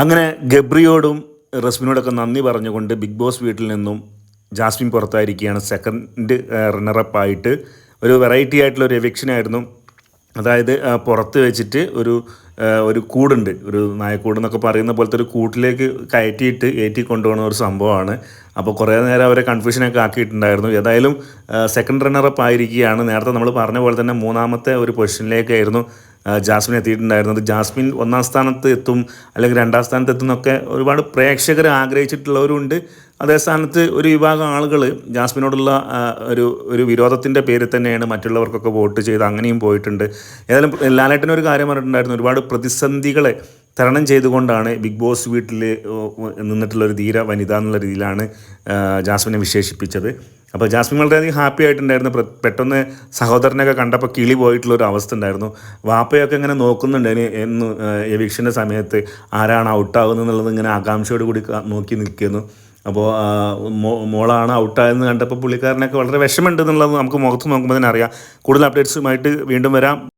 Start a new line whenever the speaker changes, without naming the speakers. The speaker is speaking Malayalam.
അങ്ങനെ ഗബ്രിയോടും റസ്മിനോടൊക്കെ നന്ദി പറഞ്ഞുകൊണ്ട് ബിഗ് ബോസ് വീട്ടിൽ നിന്നും ജാസ്മിൻ പുറത്തായിരിക്കുകയാണ് സെക്കൻഡ് റണ്ണറപ്പ് ആയിട്ട്. ഒരു വെറൈറ്റി ആയിട്ടുള്ള ഒരു എവിക്ഷനായിരുന്നു അതായത് പുറത്ത് വെച്ചിട്ട് ഒരു ഒരു കൂടുണ്ട്. ഒരു നായക്കൂട് എന്നൊക്കെ പറയുന്ന പോലത്തെ ഒരു കൂട്ടിലേക്ക് കയറ്റിയിട്ട് ഏറ്റി കൊണ്ടുപോകുന്ന ഒരു സംഭവമാണ്. അപ്പോൾ കുറേ നേരം അവരെ കൺഫ്യൂഷനൊക്കെ ആക്കിയിട്ടുണ്ടായിരുന്നു. ഏതായാലും സെക്കൻഡ് റണ്ണറപ്പ് ആയിരിക്കുകയാണ്. നേരത്തെ നമ്മൾ പറഞ്ഞ പോലെ തന്നെ മൂന്നാമത്തെ ഒരു പൊസിഷനിലേക്കായിരുന്നു ജാസ്മിൻ എത്തിയിട്ടുണ്ടായിരുന്നത് ജാസ്മിൻ ഒന്നാം സ്ഥാനത്ത് എത്തും അല്ലെങ്കിൽ രണ്ടാം സ്ഥാനത്ത് എത്തും എന്നൊക്കെ ഒരുപാട് പ്രേക്ഷകർ ആഗ്രഹിച്ചിട്ടുള്ളവരുണ്ട്. അതേ സ്ഥാനത്ത് ഒരു വിഭാഗം ആളുകൾ ജാസ്മിനോടുള്ള ഒരു ഒരു വിരോധത്തിന്റെ പേരിൽ തന്നെയാണ് മറ്റുള്ളവർക്കൊക്കെ വോട്ട് ചെയ്ത് അങ്ങനെയും പോയിട്ടുണ്ട്. ഏതായാലും ലാലേട്ടൻ ഒരു കാര്യം പറഞ്ഞിട്ടുണ്ടായിരുന്നു. ഒരുപാട് പ്രതിസന്ധികളെ തരണം ചെയ്തുകൊണ്ടാണ് ബിഗ് ബോസ് വീട്ടിൽ നിന്നിട്ടുള്ള ഒരു ധീര വനിത എന്നുള്ള രീതിയിലാണ് ജാസ്മിനെ വിശേഷിപ്പിച്ചത്. അപ്പോൾ ജാസ്മിൻ വളരെയധികം ഹാപ്പി ആയിട്ടുണ്ടായിരുന്നു. പെട്ടെന്ന് സഹോദരനൊക്കെ കണ്ടപ്പോൾ കിളി പോയിട്ടുള്ള ഒരു അവസ്ഥ ഉണ്ടായിരുന്നു. വാപ്പയൊക്കെ ഇങ്ങനെ നോക്കുന്നുണ്ട്. ഇനി എന്ന് എവിക്ഷന്റെ സമയത്ത് ആരാണ് ഔട്ടാകുന്നത് എന്നുള്ളത് ഇങ്ങനെ ആകാംക്ഷയോട് കൂടി നോക്കി നിൽക്കുന്നു. അപ്പോൾ മോളാണ് ഔട്ടായെന്ന് കണ്ടപ്പോൾ പുള്ളിക്കാരനൊക്കെ വളരെ വിഷമമുണ്ട് എന്നുള്ളത് നമുക്ക് മുഖത്ത് നോക്കുമ്പോൾ തന്നെ അറിയാം. കൂടുതൽ അപ്ഡേറ്റ്സുമായിട്ട് വീണ്ടും വരാം.